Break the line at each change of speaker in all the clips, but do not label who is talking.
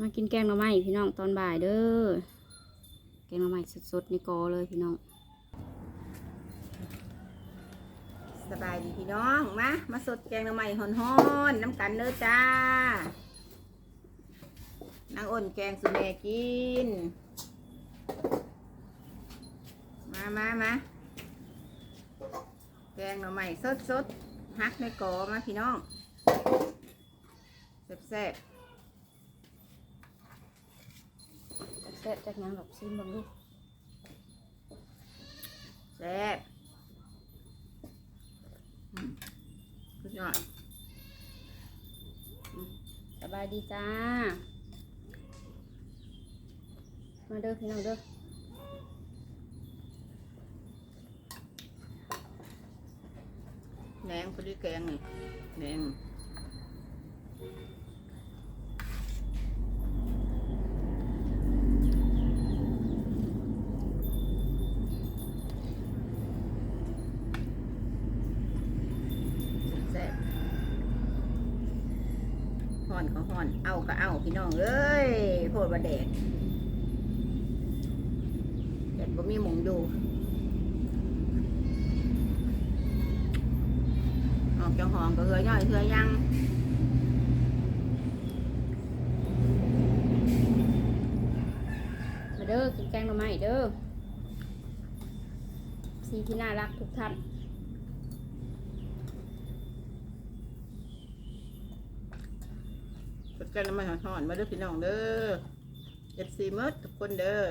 มากินแกงหน่อไม้พี่น้องตอนบ่ายเด้อ แกงหน่อไม้สดๆในกอเลยพี่น้อง
สบายดีพี่น้องมา มาสดแกงหน่อไม้ฮ้อนๆน้ำกันเด้อจ้านางอ้นแกงสุแม่กิน มามามาแกงหน่อไม้สดๆฮักในกอมาพี่น้องแซ่บ
แซ่บจากหยังดอกซิมเบังลูก
ๆแซ่บอืมสุดยอด
สบายดีจ้า มาเด้อพี่น้องเด้อ
แหนงพอดีแกงนี่แหนงแซ่บห่ อนก็ห่อน เอาก็เอาพี่น้องเอ้ยโพดบะแดดแดดบ่มีมงอยู่ออกจากห้องก็เหือย่อยเหือยัง
มาเด้อกินแกงหน่อไม้เด้อซีที่น่ารักทุกท่าน
กดกันน้ำมันหอนๆมาเด้อพี่น้องเด้อเอฟซีมดทุกคนเด้อ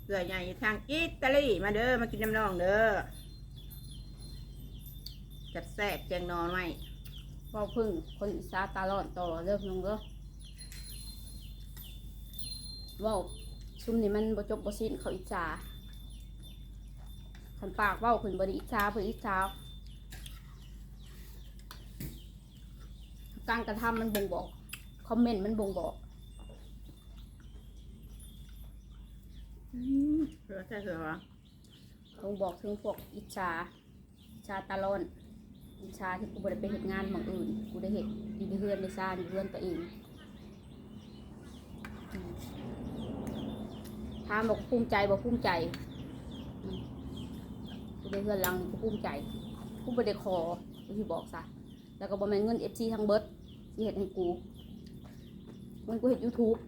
เสือใหญ่ทางอิตาลีมาเด้อมากินน้ำน้องเด้อจัดแซ่บแจงนอนไหม
เว่าพึ่งคนอีสานตาลอดต่อเด้อพี่น้องเด้อเว่าซุ่มนี่มันบจบบ่สิ้นเขาอิจฉาคันปากเว้าขึ้นบ่ได้อิจฉาเพิ่นอิจฉา การกระทำมันบ่งบอก คอมเมนต์มันบ่งบอก
เสือใช่เสือวะ
บ่งบอกถึงพวกอิจฉาอิจฉาตาลอนอิจฉาที่กูบ่ได้ไปเฮ็ดงานหม่องอื่น กูได้เฮ็ดอยู่ในเฮือนในซ่านอยู่เฮือนตัวเองอืมถามบอกภูมิใจบ่ภูมิใจอืมกูได้เฮือนหลังกูภูมิใจกูบ่ได้ขอกูสิบอกซะแล้วก็บ่แม่นเงิน FC ทั้งเบิดที่ เฮ็ดให้กูเงินกูเฮ็ด YouTube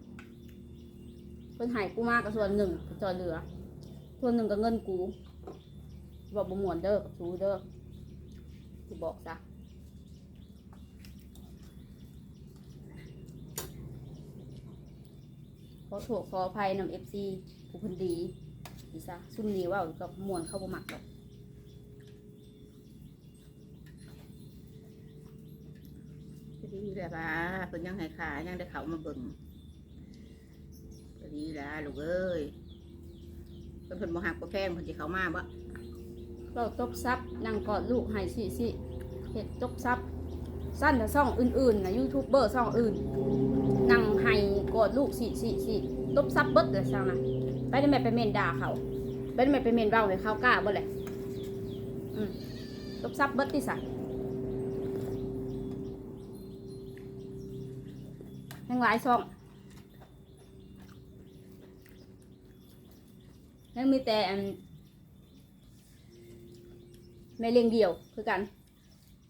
เพิ่นให้กูมากก็ส่วนหนึ่งจอเหลือ ส่วนหนึ่งก็เงินกูบอกบ่มวนเด้อกับซูเด้อสิบอกซะขอโทษขออภัยนำ FC ผู้เพิ่นดีดีซะซุ่มนี้ว่ากับมวนเข้าบ่มักดอก
ก็ดี แหละป่ะเพิ่นยังให้ขายังได้เขามาเบิ่งก็ดีแล้วลูกเอ้ยเพิ่นเพิ่นบ่หักบ่แพงเพิ่นสิเขามาบ่
เราตบซับนั่งกอดลูกให้สิสิเฮ็ดตบซับสั้นแต่ซ่องอื่นๆนะยูทูบเบอร์ซ่องอื่นนั่งให้กอดลูกสิสิสิตบซับเบิดเลยซังนะไปได้แม่ไปเมนด่าเขาไปได้แม่ไปเมนเว้าให้เขากล้าบ่เลยอืมตบซับเบิดที่สะ ยังหลายซ่องยังมีแต่แม่เลี้ยงเดี่ยวคือกัน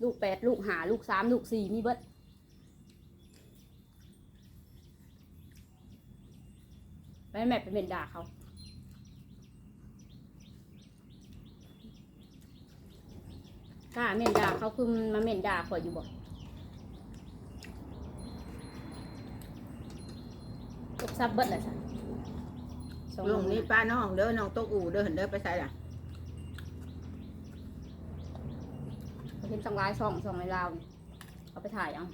ลูกแปดลูกหาลูกสามลูกสี่มีเบิดไปแม่ไปเป็นด่าเขากล้าเม่นด่าเขาคือมาเม่นด่าข่อยอยู่บ่ตบ ซับเบิดเลยสัสอง
ลุงนี่ป้าน้องเด้อน้องตกอู่เด้อเห็นเด้อไปใส่ล่ะ
เขาเห็นตั้งร้ายซองซองในลาวนี่เอาไปถ่ายเอา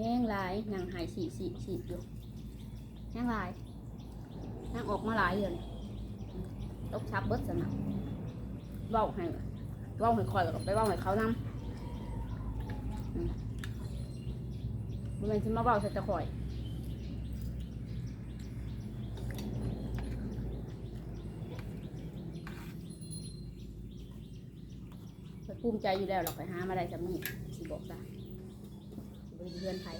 แห้งลายนางหายสีสีสีอยู่แห้งลายนางออกมาหลายเดือนตกชับเบิดสนะเว้าให้เว้าให้คอยแล้วก็ไปเว้าให้เขานำอืมบ่แม่นสิมาเว้าใส่แตะข่อยภูมิใจอยู่แล้วเราไปหามาได้จำนี่สิบอกจ้ บริเพื่อนไทย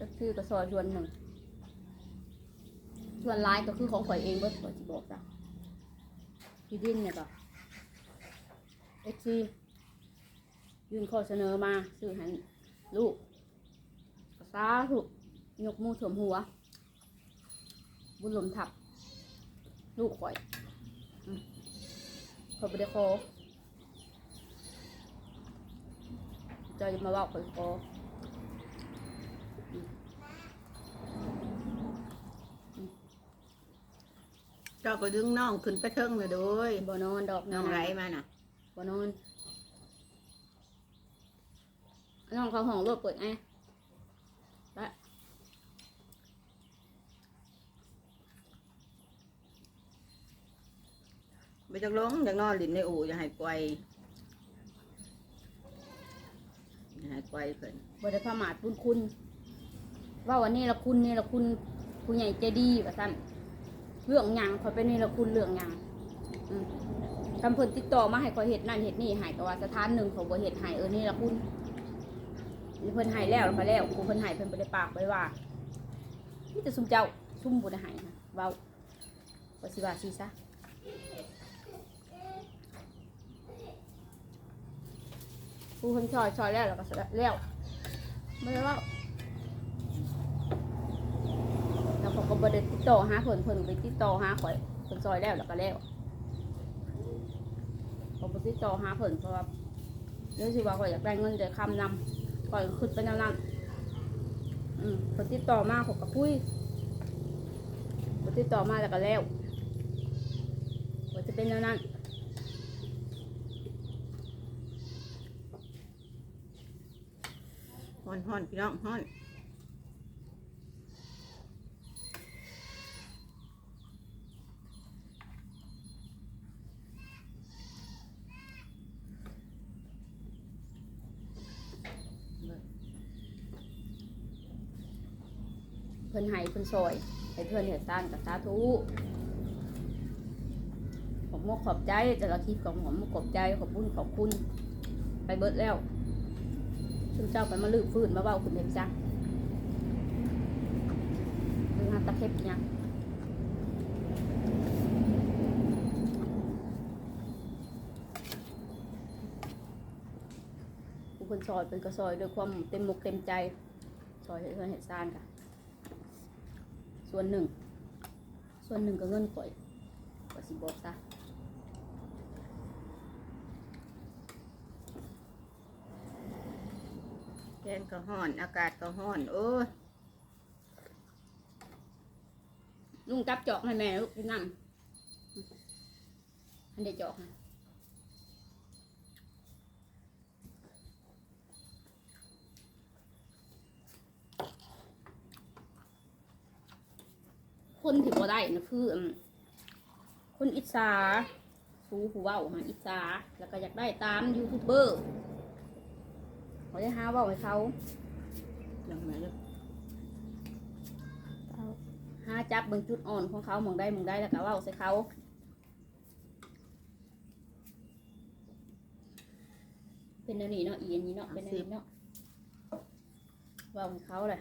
ก็คือกระซอยส่วนหนึ่ง ส่วนร้ายก็คือของข่อยเองเบิดข่อยสิบอกจ้ะที่ดินเนี่ยก็เอ็กซียื่นข้อเสนอมาซื้อให้ลูกกระซาถูกยกมือสวมหัว บุญหลมทับ ลูกข่อยอืมข่อยไปได้คอ เจะมาบอกข่อยคอ
เจ้าก็ดึงน้องขึ้นไปเทิงเลยโดย
บ่นอนดอก
น้องไรมาน่ะ
บ่นอนน้องเขาห้องรถเปิดไงไป
ไปจักลงอยากนอนหลินในอู่อย่าให้ไกวอย่าให้ ไกวเพิ่น
บ่ได้พาหมาดบุญคุณว่าวันนี้ละคุณนี่ละคุณผู้ใหญ่ใจดีว่าซั่นเรื่องหยังขอยเป็นนี่ละคุณเรื่องหยังอืมคำเพิ่นติดต่อมาให้ขอยเฮ็ดนั่นเฮ็ดนี่ให้ก็ว่าสถานหนึ่งเขาบ่เฮ็ดให้เออนี่ละคุณเพิ่นให้แล้วแล้วก็แล้วกูเพิ่นให้เพิ่นบ่ได้ปากไว้ว่ามีแต่ซุมเจ้าซุมบ่ได้ให้นะเว้าว่าสิว่าสิซะ กูเพิ่นชอยชอยแล้วแล้วก็แล้วไม่ได้ว่าแล้วเขาก็บ่ได้ติดต่อหาเพิ่นเพิ่นไปติดต่อหาข่อยเพิ่นซอยแล้วแล้วก็แล้วเขาบ่ติดต่อหาเพิ่นเพราะว่าเรื่องสิว่าข่อยอยากได้เงินแต่คำนำข่อยขึ้นไปแนวนั้นอืมเพิ่นติดต่อมาเขาก็ปุ้ยเพิ่นติดต่อมาแล้วก็แล้วว่าจะเป็นแนวนั้น
ฮ้ อนฮ้อนพี่น้องฮ้อนเบิ่ง
เพิ่นให้เพิ่นซอยให้เพิ่นเฮ็ดซ่านกับสาธุผมมกขอบใจแต่ละคลิปของผมมกขอบใจขอบคุณขอบคุณ ไปเบิดแล้ว ซึ่งเจ้าไปมาลืบฟื้นมาเบาคุณเด็กจังลือหาตะเข็บยังผู้คนซอยเป็นกระซอยด้วยความเต็มมุกเต็มใจซอยให้เพื่อนเห็ดซ่านค่ะ ส่วนหนึ่ง ส่วนหนึ่งก็เงินข่อยก็สิบอกซะ
แก นก็ฮ้อน อากาศก็ฮ้อน โอ้ย
ลุงจับจอกให้แม่ลูกที่นั่งอันเดียจอกค่ะคนที่บ่ได้นะคือ คนอิจฉาสูผู้ว้าหาอิจฉาแล้วก็อยากได้ตามยูทูบเบอร์ เขาจะหาเว้าให้เขา
ยังไงลูก
หาจับเบิ่งจุดอ่อนของเขาหมองได้หมองได้แล้วก็เว้าใส่เขาเป็นอันนี้เนาะอีอันนี้เนาะเป็นอันนี้เนาะเว้าให้เขาเลย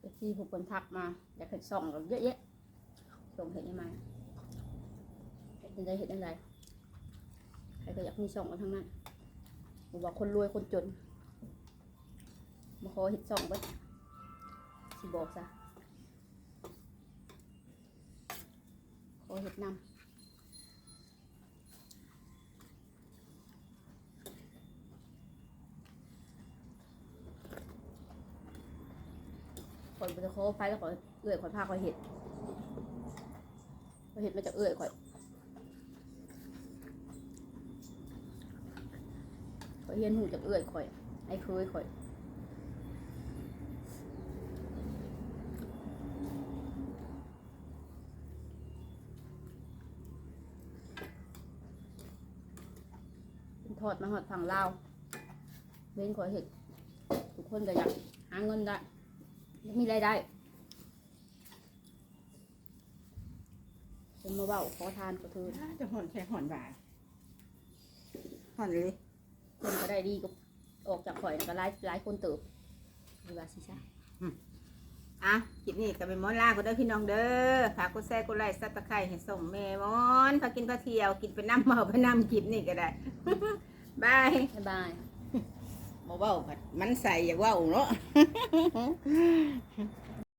เอฟซีผู้คนทักมาอยากเห็นส่องกันเยอะแยะส่งเห็นยังไง เห็นได้เห็นอะไรใครก็อยากมีส่องกันทั้งนั้นบอกว่าคนรวยคนจนมาขอเห็ดส่องไปสิบอกซะขอเห็ดนำคนไปจะขอไปแล้วขอเอื้อยขอพาขอเห็ดขอเห็ดมาจากเอื้อยขอย ข่อยเฮียนหูจากเอื้อยข่อย ไอ้เคยข่อยเป็นทอดมาหอดฝั่งลาวเว้นข่อยเห็ดทุกคนก็อยากหาเงินได้มีรายได้เป็นมาเบาขอทานขอเทิน
จะห่อนแค่ห่อนบ่าห่อนเลย
คนก็ได้ดีก็ออกจากข่อยนะก็หลายหลายคนเติบดีว่าสิจ้า
อะคลิปนี้ก็เป็นมอนลาก็ได้อพี่น้องเด้อฝากกดแชร์กดไลค์ซับสไครต์ให้ส่งแม่มอนพากินพาเที่ยวกินไปน้ำเมาไปน้ำคลิปนี่ก็ได้ บาย
บ๊ายบาย
มาเว้าผัดมันใส่อย่าเว้าเนาะ